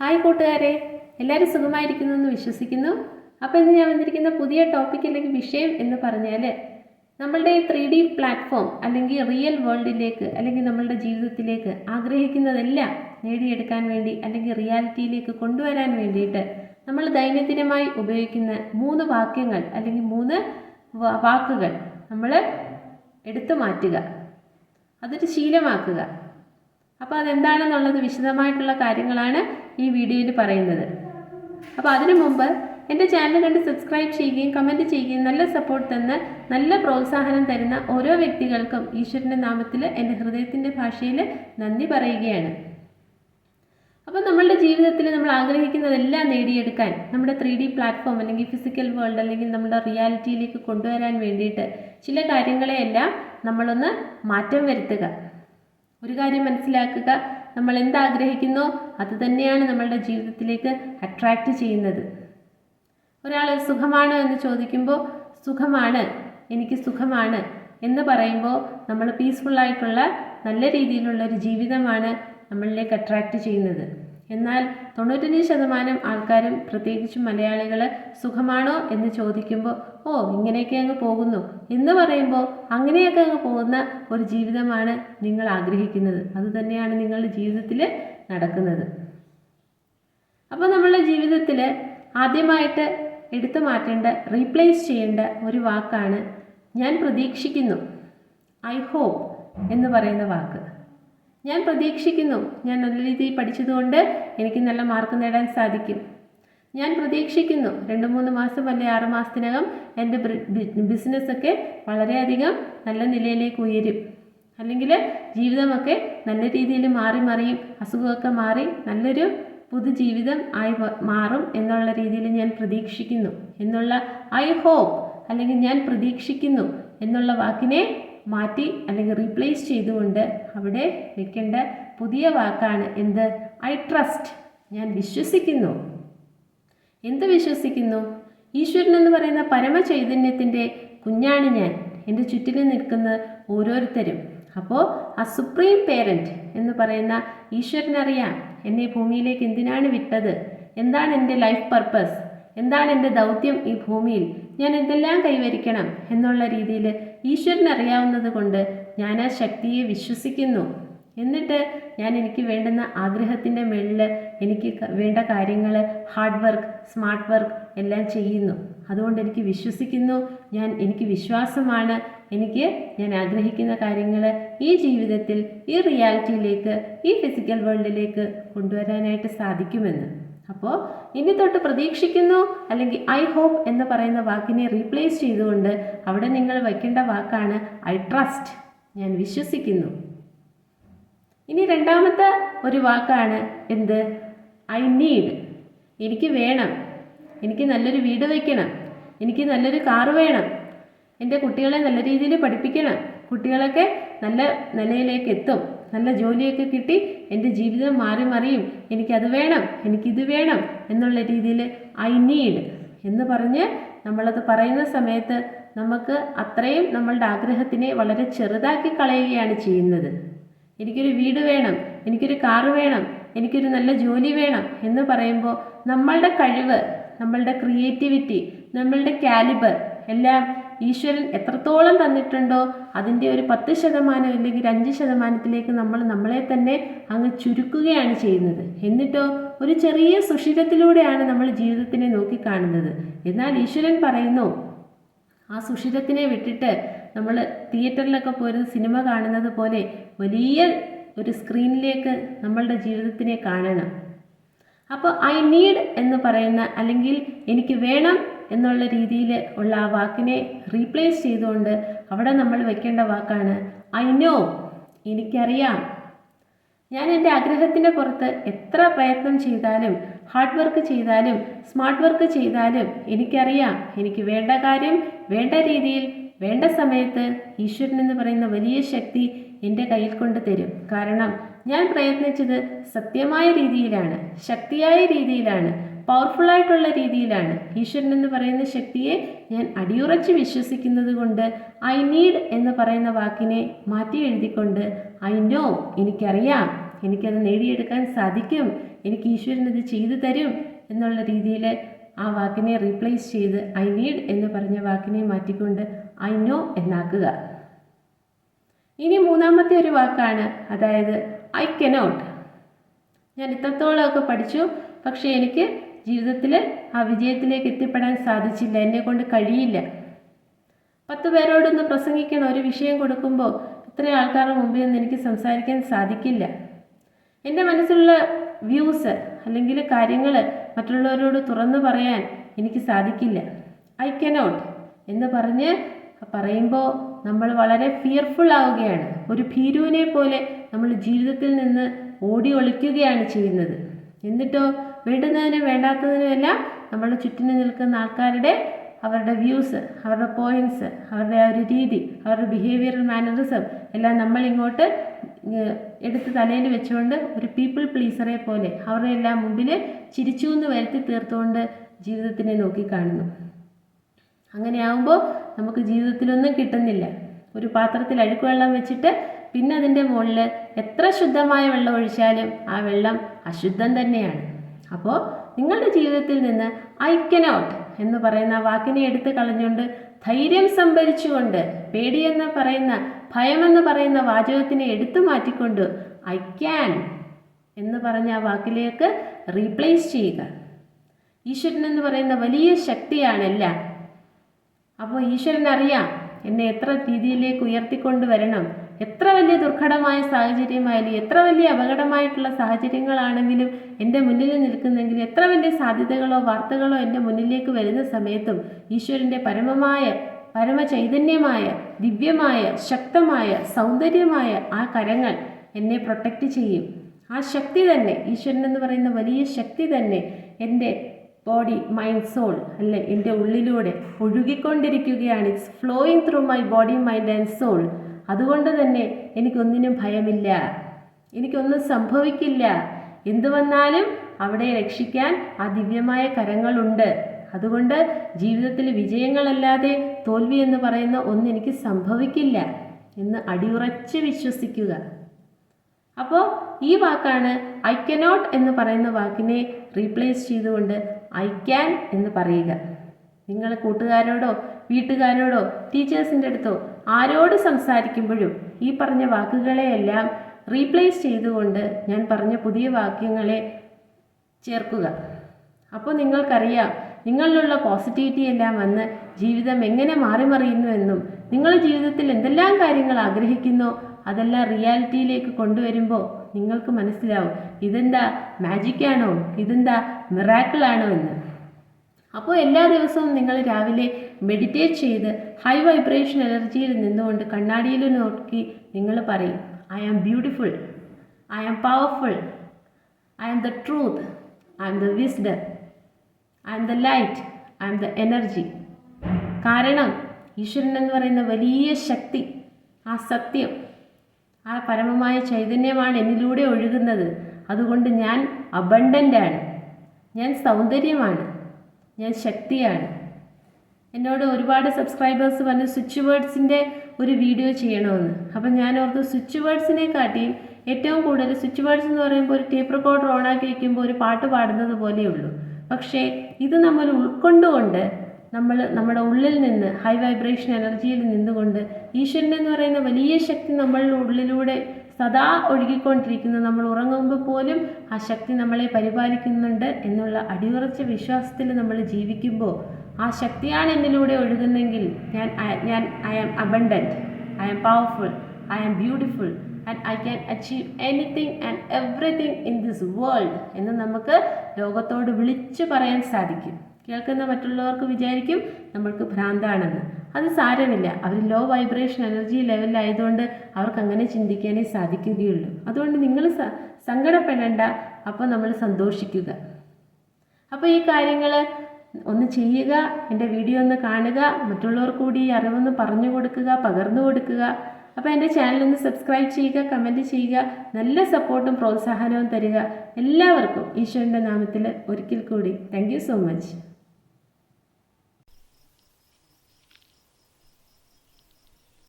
Hi കൂട്ടുകാരെ. എല്ലാവരും സുഖമായിരിക്കുന്നു എന്ന് വിശ്വസിക്കുന്നു. അപ്പോൾ ഇന്ന് ഞാൻ വന്നിരിക്കുന്ന പുതിയ ടോപ്പിക് അല്ലെങ്കിൽ വിഷയം എന്ന് പറഞ്ഞാൽ നമ്മളുടെ ത്രീ ഡി പ്ലാറ്റ്ഫോം അല്ലെങ്കിൽ റിയൽ വേൾഡിലേക്ക് അല്ലെങ്കിൽ നമ്മളുടെ ജീവിതത്തിലേക്ക് ആഗ്രഹിക്കുന്നതെല്ലാം നേടിയെടുക്കാൻ വേണ്ടി അല്ലെങ്കിൽ റിയാലിറ്റിയിലേക്ക് കൊണ്ടുവരാൻ വേണ്ടിയിട്ട് നമ്മൾ ദൈനംദിനമായി ഉപയോഗിക്കുന്ന മൂന്ന് വാക്യങ്ങൾ അല്ലെങ്കിൽ മൂന്ന് വാക്കുകൾ നമ്മൾ എടുത്തു മാറ്റുക. അതൊരു ശീലമാക്കുക. അപ്പോൾ അതെന്താണെന്നുള്ളത് വിശദമായിട്ടുള്ള കാര്യങ്ങളാണ് ഈ വീഡിയോയിൽ പറയുന്നത്. അപ്പോൾ അതിനു മുമ്പ് എന്റെ ചാനൽ കണ്ട് സബ്സ്ക്രൈബ് ചെയ്യുകയും കമന്റ് ചെയ്യുകയും നല്ല സപ്പോർട്ട് തന്ന് നല്ല പ്രോത്സാഹനം തരുന്ന ഓരോ വ്യക്തികൾക്കും ഈശ്വരന്റെ നാമത്തിൽ എന്റെ ഹൃദയത്തിന്റെ ഭാഷയിൽ നന്ദി പറയുകയാണ്. അപ്പോൾ നമ്മളുടെ ജീവിതത്തിൽ നമ്മൾ ആഗ്രഹിക്കുന്നതെല്ലാം നേടിയെടുക്കാൻ നമ്മുടെ ത്രീ ഡി പ്ലാറ്റ്ഫോം അല്ലെങ്കിൽ ഫിസിക്കൽ വേൾഡ് അല്ലെങ്കിൽ നമ്മുടെ റിയാലിറ്റിയിലേക്ക് കൊണ്ടുവരാൻ വേണ്ടിയിട്ട് ചില കാര്യങ്ങളെയെല്ലാം നമ്മളൊന്ന് മാറ്റം വരുത്തുക. ഒരു കാര്യം മനസ്സിലാക്കുക. നമ്മൾ എന്താഗ്രഹിക്കുന്നോ? അത് തന്നെയാണ് നമ്മളുടെ ജീവിതത്തിലേക്ക് അട്രാക്റ്റ് ചെയ്യുന്നത്. ഒരാൾ സുഖമാണ് എന്ന് ചോദിക്കുമ്പോൾ സുഖമാണ് എനിക്ക് സുഖമാണ് എന്ന് പറയുമ്പോൾ നമ്മൾ പീസ്ഫുള്ളായിട്ടുള്ള നല്ല രീതിയിലുള്ള ഒരു ജീവിതമാണ് നമ്മളിലേക്ക് അട്രാക്റ്റ് ചെയ്യുന്നത്. എന്നാൽ തൊണ്ണൂറ്റഞ്ച് ശതമാനം ആൾക്കാരും പ്രത്യേകിച്ചും മലയാളികൾ സുഖമാണോ എന്ന് ചോദിക്കുമ്പോൾ ഓ ഇങ്ങനെയൊക്കെ അങ്ങ് പോകുന്നു എന്ന് പറയുമ്പോൾ അങ്ങനെയൊക്കെ അങ്ങ് പോകുന്ന ഒരു ജീവിതമാണ് നിങ്ങൾ ആഗ്രഹിക്കുന്നത്. അതുതന്നെയാണ് നിങ്ങളുടെ ജീവിതത്തിൽ നടക്കുന്നത്. അപ്പോൾ നമ്മളുടെ ജീവിതത്തിൽ ആദ്യമായിട്ട് എടുത്തു മാറ്റേണ്ട റീപ്ലേസ് ചെയ്യേണ്ട ഒരു വാക്കാണ് ഞാൻ പ്രതീക്ഷിക്കുന്നു. ഐ ഹോപ്പ് എന്ന് പറയുന്ന വാക്ക്. ഞാൻ പ്രതീക്ഷിക്കുന്നു. ഞാൻ നല്ല രീതിയിൽ പഠിച്ചതുകൊണ്ട് എനിക്ക് നല്ല മാർക്ക് നേടാൻ സാധിക്കും. ഞാൻ പ്രതീക്ഷിക്കുന്നു. രണ്ട് മൂന്ന് മാസം അല്ലെ ആറ് മാസത്തിനകം എന്റെ ബിസിനസ്സൊക്കെ വളരെയധികം നല്ല നിലയിലേക്ക് ഉയരും. അല്ലെങ്കിൽ ജീവിതമൊക്കെ നല്ല രീതിയിൽ മാറി മറിയും അസുഖമൊക്കെ മാറി നല്ലൊരു പുതുജീവിതം ആയി മാറും എന്നുള്ള രീതിയിൽ ഞാൻ പ്രതീക്ഷിക്കുന്നു. എന്നുള്ള ഐ ഹോപ്പ് അല്ലെങ്കിൽ ഞാൻ പ്രതീക്ഷിക്കുന്നു എന്നുള്ള വാക്കിനെ മാറ്റി അല്ലെങ്കിൽ റീപ്ലേസ് ചെയ്തുകൊണ്ട് അവിടെ വെക്കേണ്ട പുതിയ വാക്കാണ് എന്ത്? ഐ ട്രസ്റ്റ് ഞാൻ വിശ്വസിക്കുന്നു. എന്ത് വിശ്വസിക്കുന്നു? ഈശ്വരൻ എന്ന് പറയുന്ന പരമ ചൈതന്യത്തിന്റെ കുഞ്ഞാണ് ഞാൻ. എന്റെ ചുറ്റിലും നിൽക്കുന്ന ഓരോരുത്തരും. അപ്പോൾ ആ സുപ്രീം പേരന്റ് എന്ന് പറയുന്ന ഈശ്വരനറിയാം എന്നെ ഭൂമിയിലേക്ക് എന്തിനാണ് വിട്ടത്? എന്താണ് എന്റെ ലൈഫ് പർപ്പസ് എന്താണ് എന്റെ ദൗത്യം ഈ ഭൂമിയിൽ? ഞാൻ എന്തെല്ലാം കൈവരിക്കണം എന്നുള്ള രീതിയിൽ ഈശ്വരൻ അറിയാവുന്നത് കൊണ്ട് ഞാൻ ആ ശക്തിയെ വിശ്വസിക്കുന്നു. എന്നിട്ട് ഞാൻ എനിക്ക് വേണ്ടുന്ന ആഗ്രഹത്തിന്റെ മേളിൽ എനിക്ക് വേണ്ട കാര്യങ്ങൾ ഹാർഡ് വർക്ക് സ്മാർട്ട് വർക്ക് എല്ലാം ചെയ്യുന്നു. അതുകൊണ്ട് എനിക്ക് വിശ്വസിക്കുന്നു. ഞാൻ എനിക്ക് വിശ്വാസമാണ്. എനിക്ക് ഞാൻ ആഗ്രഹിക്കുന്ന കാര്യങ്ങൾ ഈ ജീവിതത്തിൽ ഈ റിയാലിറ്റിയിലേക്ക് ഈ ഫിസിക്കൽ വേൾഡിലേക്ക് കൊണ്ടുവരാനായിട്ട് സാധിക്കുമെന്ന്. അപ്പോൾ ഇനി തൊട്ട് പ്രതീക്ഷിക്കുന്നു അല്ലെങ്കിൽ ഐ ഹോപ്പ് എന്ന് പറയുന്ന വാക്കിനെ റീപ്ലേസ് ചെയ്തുകൊണ്ട് അവിടെ നിങ്ങൾ വയ്ക്കേണ്ട വാക്കാണ് ഐ ട്രസ്റ്റ്. ഞാൻ വിശ്വസിക്കുന്നു. ഇനി രണ്ടാമത്തെ ഒരു വാക്കാണ് എന്ത്? I need. എനിക്ക് വേണം. എനിക്ക് നല്ലൊരു വീട് വയ്ക്കണം. എനിക്ക് നല്ലൊരു കാറ് വേണം. എന്റെ കുട്ടികളെ നല്ല രീതിയിൽ പഠിപ്പിക്കണം. കുട്ടികളൊക്കെ നല്ല നിലയിലേക്ക് എത്തും. നല്ല ജോലിയൊക്കെ കിട്ടി എന്റെ ജീവിതം മാറി മറിയും. എനിക്കത് വേണം എനിക്കിത് വേണം എന്നുള്ള രീതിയിൽ ഐ നീഡ് എന്ന് പറഞ്ഞ് നമ്മളത് പറയുന്ന സമയത്ത് നമുക്ക് അത്രയും നമ്മളുടെ ആഗ്രഹത്തിനെ വളരെ ചെറുതാക്കി കളയുകയാണ് ചെയ്യുന്നത്. എനിക്കൊരു വീട് വേണം എനിക്കൊരു കാറ് വേണം എനിക്കൊരു നല്ല ജോലി വേണം എന്ന് പറയുമ്പോൾ നമ്മളുടെ കഴിവ് നമ്മളുടെ ക്രിയേറ്റിവിറ്റി നമ്മളുടെ കാലിബർ എല്ലാം ഈശ്വരൻ എത്രത്തോളം തന്നിട്ടുണ്ടോ അതിന്റെ ഒരു പത്ത് ശതമാനം അല്ലെങ്കിൽ അഞ്ച് ശതമാനത്തിലേക്ക് നമ്മൾ നമ്മളെ തന്നെ അങ്ങ് ചുരുക്കുകയാണ് ചെയ്യുന്നത്. എന്നിട്ടോ ഒരു ചെറിയ സുഷിരത്തിലൂടെയാണ് നമ്മൾ ജീവിതത്തിനെ നോക്കിക്കാണുന്നത് എന്നാൽ ഈശ്വരൻ പറയുന്നു ആ സുഷിരത്തിനെ വിട്ടിട്ട് നമ്മൾ തിയേറ്ററിലൊക്കെ പോയത് സിനിമ കാണുന്നത് പോലെ വലിയ ഒരു സ്ക്രീനിലേക്ക് നമ്മളുടെ ജീവിതത്തിനെ കാണണം. അപ്പോൾ ഐ നീഡ് എന്ന് പറയുന്ന അല്ലെങ്കിൽ എനിക്ക് വേണം എന്നുള്ള രീതിയിൽ ഉള്ള ആ വാക്കിനെ റീപ്ലേസ് ചെയ്തുകൊണ്ട് അവിടെ നമ്മൾ വെക്കേണ്ട വാക്കാണ് ഐ നോ എനിക്കറിയാം. ഞാൻ എന്റെ ആഗ്രഹത്തിന്റെ പുറത്ത് എത്ര പ്രയത്നം ചെയ്താലും ഹാർഡ് വർക്ക് ചെയ്താലും സ്മാർട്ട് വർക്ക് ചെയ്താലും എനിക്കറിയാം. എനിക്ക് വേണ്ട കാര്യം വേണ്ട രീതിയിൽ വേണ്ട സമയത്ത് ഈശ്വരൻ എന്ന് പറയുന്ന വലിയ ശക്തി എന്റെ കയ്യിൽ കൊണ്ട് തരും. കാരണം ഞാൻ പ്രയത്നിച്ചത് സത്യമായ രീതിയിലാണ് ശക്തിയായ രീതിയിലാണ്. പവർഫുള്ളായിട്ടുള്ള രീതിയിലാണ്. ഈശ്വരൻ എന്ന് പറയുന്ന ശക്തിയെ ഞാൻ അടിയുറച്ച് വിശ്വസിക്കുന്നത് കൊണ്ട് ഐ നീഡ് എന്ന് പറയുന്ന വാക്കിനെ മാറ്റി എഴുതിക്കൊണ്ട് ഐ നോ എനിക്കറിയാം എനിക്കത് നേടിയെടുക്കാൻ സാധിക്കും എനിക്ക് ഈശ്വരൻ ഇത് ചെയ്തു തരും എന്നുള്ള രീതിയിൽ ആ വാക്കിനെ റീപ്ലേസ് ചെയ്ത് ഐ നീഡ് എന്ന് പറഞ്ഞ വാക്കിനെ മാറ്റിക്കൊണ്ട് ഐ നോ എന്നാക്കുക. ഇനി മൂന്നാമത്തെ ഒരു വാക്കാണ് അതായത് ഐ കനോട്ട് ഞാൻ ഇത്രത്തോളമൊക്കെ പഠിച്ചു പക്ഷേ എനിക്ക് ജീവിതത്തിൽ ആ വിജയത്തിലേക്ക് എത്തിപ്പെടാൻ സാധിച്ചില്ല എന്നെ കൊണ്ട് കഴിയില്ല. പത്ത് പേരോടൊന്ന് പ്രസംഗിക്കണം ഒരു വിഷയം കൊടുക്കുമ്പോൾ ഇത്രയും ആൾക്കാരുടെ മുമ്പിൽ നിന്ന് എനിക്ക് സംസാരിക്കാൻ സാധിക്കില്ല. എന്റെ മനസ്സിലുള്ള വ്യൂസ് അല്ലെങ്കിൽ കാര്യങ്ങൾ മറ്റുള്ളവരോട് തുറന്നു പറയാൻ എനിക്ക് സാധിക്കില്ല. ഐ കനോട്ട് എന്ന് പറഞ്ഞ് പറയുമ്പോൾ നമ്മൾ വളരെ ഫിയർഫുൾ ആവുകയാണ്. ഒരു ഭീരുവിനെ പോലെ നമ്മൾ ജീവിതത്തിൽ നിന്ന് ഓടി ഒളിക്കുകയാണ് ചെയ്യുന്നത്. എന്നിട്ടോ വേണ്ടുന്നതിനും വേണ്ടാത്തതിനും എല്ലാം നമ്മുടെ ചുറ്റിന് നിൽക്കുന്ന ആൾക്കാരുടെ അവരുടെ വ്യൂസ് അവരുടെ പോയിന്റ്സ് അവരുടെ ആ ഒരു രീതി അവരുടെ ബിഹേവിയറൽ മാനറിസം എല്ലാം നമ്മളിങ്ങോട്ട് എടുത്ത് തലയിൽ വെച്ചുകൊണ്ട് ഒരു പീപ്പിൾ പ്ലീസറെ പോലെ അവരുടെ എല്ലാം മുമ്പിൽ ചിരിച്ചു എന്ന് വരുത്തി തീർത്തുകൊണ്ട് ജീവിതത്തിനെ നോക്കിക്കാണുന്നു. അങ്ങനെയാകുമ്പോൾ നമുക്ക് ജീവിതത്തിലൊന്നും കിട്ടുന്നില്ല. ഒരു പാത്രത്തിൽ അഴുക്കുവെള്ളം വെച്ചിട്ട് പിന്നെ അതിന്റെ മുകളിൽ എത്ര ശുദ്ധമായ വെള്ളം ഒഴിച്ചാലും ആ വെള്ളം അശുദ്ധം തന്നെയാണ്. അപ്പോൾ നിങ്ങളുടെ ജീവിതത്തിൽ നിന്ന് ഐ കനോട്ട് എന്ന് പറയുന്ന വാക്കിനെ എടുത്ത് കളഞ്ഞുകൊണ്ട് ധൈര്യം സംഭരിച്ചുകൊണ്ട് പേടിയെന്ന് പറയുന്ന ഭയമെന്ന് പറയുന്ന വാചകത്തിനെ എടുത്തു മാറ്റിക്കൊണ്ട് ഐ ക്യാൻ എന്ന് പറഞ്ഞ ആ വാക്കിലേക്ക് റീപ്ലേസ് ചെയ്യുക. ഈശ്വരൻ എന്ന് പറയുന്ന വലിയ ശക്തിയാണെല്ലാം. അപ്പോൾ ഈശ്വരൻ അറിയാം എന്നെ എത്ര രീതിയിലേക്ക് ഉയർത്തിക്കൊണ്ട് വരണം. എത്ര വലിയ ദുർഘടമായ സാഹചര്യമായാലും എത്ര വലിയ അപകടമായിട്ടുള്ള സാഹചര്യങ്ങളാണെങ്കിലും എന്റെ മുന്നിൽ നിൽക്കുന്നെങ്കിൽ എത്ര വലിയ സാധ്യതകളോ വാർത്തകളോ എന്റെ മുന്നിലേക്ക് വരുന്ന സമയത്തും ഈശ്വരന്റെ പരമമായ പരമചൈതന്യമായ ദിവ്യമായ ശക്തമായ സൗന്ദര്യമായ ആ കരങ്ങൾ എന്നെ പ്രൊട്ടക്റ്റ് ചെയ്യും. ആ ശക്തി തന്നെ ഈശ്വരൻ എന്ന് പറയുന്ന വലിയ ശക്തി തന്നെ എന്റെ ബോഡി മൈൻഡ് സോൾ അല്ലെ എന്റെ ഉള്ളിലൂടെ ഒഴുകിക്കൊണ്ടിരിക്കുകയാണ്. It's flowing through my body mind and soul അതുകൊണ്ട് തന്നെ എനിക്കൊന്നിനും ഭയമില്ല. എനിക്കൊന്നും സംഭവിക്കില്ല. എന്തു വന്നാലും അവിടെ രക്ഷിക്കാൻ ആ ദിവ്യമായ കരങ്ങളുണ്ട്. അതുകൊണ്ട് ജീവിതത്തിൽ വിജയങ്ങളല്ലാതെ തോൽവി എന്ന് പറയുന്ന ഒന്നും എനിക്ക് സംഭവിക്കില്ല എന്ന് അടിയുറച്ച് വിശ്വസിക്കുക. അപ്പോൾ ഈ വാക്കാണ് ഐ കനോട്ട് എന്ന് പറയുന്ന വാക്കിനെ റീപ്ലേസ് ചെയ്തുകൊണ്ട് ഐ ക്യാൻ എന്ന് പറയുക. നിങ്ങൾ കൂട്ടുകാരോടോ വീട്ടുകാരോടോ ടീച്ചേഴ്സിന്റെ അടുത്തോ ആരോട് സംസാരിക്കുമ്പോഴും ഈ പറഞ്ഞ വാക്കുകളെയെല്ലാം റീപ്ലേസ് ചെയ്തുകൊണ്ട് ഞാൻ പറഞ്ഞ പുതിയ വാക്യങ്ങളെ ചേർക്കുക. അപ്പോൾ നിങ്ങൾക്കറിയാം നിങ്ങളിലുള്ള പോസിറ്റിവിറ്റി എല്ലാം വന്ന് ജീവിതം എങ്ങനെ മാറി മറിയുന്നുവെന്നും നിങ്ങൾ ജീവിതത്തിൽ എന്തെല്ലാം കാര്യങ്ങൾ ആഗ്രഹിക്കുന്നു അതെല്ലാം റിയാലിറ്റിയിലേക്ക് കൊണ്ടുവരുമ്പോൾ നിങ്ങൾക്ക് മനസ്സിലാവും ഇതെന്താ മാജിക്കാണോ ഇതെന്താ മിറാക്കിളാണോ എന്ന്. അപ്പോൾ എല്ലാ ദിവസവും നിങ്ങൾ രാവിലെ മെഡിറ്റേറ്റ് ചെയ്ത് ഹൈ വൈബ്രേഷൻ എനർജിയിൽ നിന്നുകൊണ്ട് കണ്ണാടിയിൽ നോക്കി നിങ്ങൾ പറയും I am beautiful I am powerful I am the truth I am the wisdom I am the light I am the energy കാരണം ഈശ്വരൻ എന്ന് പറയുന്ന വലിയ ശക്തി ആ സത്യം ആ പരമമായ ചൈതന്യമാണ് എന്നിലൂടെ ഒഴുകുന്നത്. അതുകൊണ്ട് ഞാൻ അബണ്ടന്റാണ് ഞാൻ സൗന്ദര്യമാണ്. ഞാൻ ശക്തിയാണ്. എന്നോട് ഒരുപാട് സബ്സ്ക്രൈബേഴ്സ് പറഞ്ഞു സ്വിച്ച് വേർഡ്സിന്റെ ഒരു വീഡിയോ ചെയ്യണമെന്ന്. അപ്പം ഞാൻ ഓർത്ത് സ്വിച്ച് വേർഡ്സിനെ കാട്ടിയും ഏറ്റവും കൂടുതൽ സ്വിച്ച് വേർഡ്സ് എന്ന് പറയുമ്പോൾ ഒരു ടേപ്പ് റെക്കോർഡർ ഓണാക്കി വയ്ക്കുമ്പോൾ ഒരു പാട്ട് പാടുന്നത് പോലെയുള്ളൂ. പക്ഷേ ഇത് നമ്മൾ ഉൾക്കൊണ്ടുകൊണ്ട് നമ്മൾ നമ്മുടെ ഉള്ളിൽ നിന്ന് ഹൈ വൈബ്രേഷൻ എനർജിയിൽ നിന്നുകൊണ്ട് ഈശ്വരൻ എന്ന് പറയുന്ന വലിയ ശക്തി നമ്മളുടെ ഉള്ളിലൂടെ സദാ ഒഴുകിക്കൊണ്ടിരിക്കുന്ന നമ്മൾ ഉറങ്ങുമ്പോൾ പോലും ആ ശക്തി നമ്മളെ പരിപാലിക്കുന്നുണ്ട് എന്നുള്ള അടിയുറച്ച വിശ്വാസത്തിൽ നമ്മൾ ജീവിക്കുമ്പോൾ ആ ശക്തിയാണ് എന്നിലൂടെ ഒഴുകുന്നെങ്കിൽ ഞാൻ ഞാൻ I am abundant I am powerful I am beautiful and I can achieve anything and everything in this world എന്ന് നമുക്ക് ലോകത്തോട് വിളിച്ചു പറയാൻ സാധിക്കും. കേൾക്കുന്ന മറ്റുള്ളവർക്ക് വിചാരിക്കും നമ്മൾക്ക് ഭ്രാന്താണെന്ന്. അത് സാരമില്ല. അവർ ലോ വൈബ്രേഷൻ എനർജി ലെവലിലായതുകൊണ്ട് അവർക്ക് അങ്ങനെ ചിന്തിക്കാനേ സാധിക്കുകയുള്ളൂ. അതുകൊണ്ട് നിങ്ങൾ സങ്കടപ്പെടേണ്ട. അപ്പോൾ നമ്മൾ സന്തോഷിക്കുക. അപ്പോൾ ഈ കാര്യങ്ങൾ ഒന്ന് ചെയ്യുക എന്റെ വീഡിയോ ഒന്ന് കാണുക മറ്റുള്ളവർ കൂടി ഈ അറിവൊന്ന് പറഞ്ഞു കൊടുക്കുക പകർന്നു കൊടുക്കുക. അപ്പോൾ എന്റെ ചാനൽ ഒന്ന് സബ്സ്ക്രൈബ് ചെയ്യുക കമന്റ് ചെയ്യുക നല്ല സപ്പോർട്ടും പ്രോത്സാഹനവും തരിക. എല്ലാവർക്കും ഈശ്വരന്റെ നാമത്തിൽ ഒരിക്കൽ കൂടി. Thank so much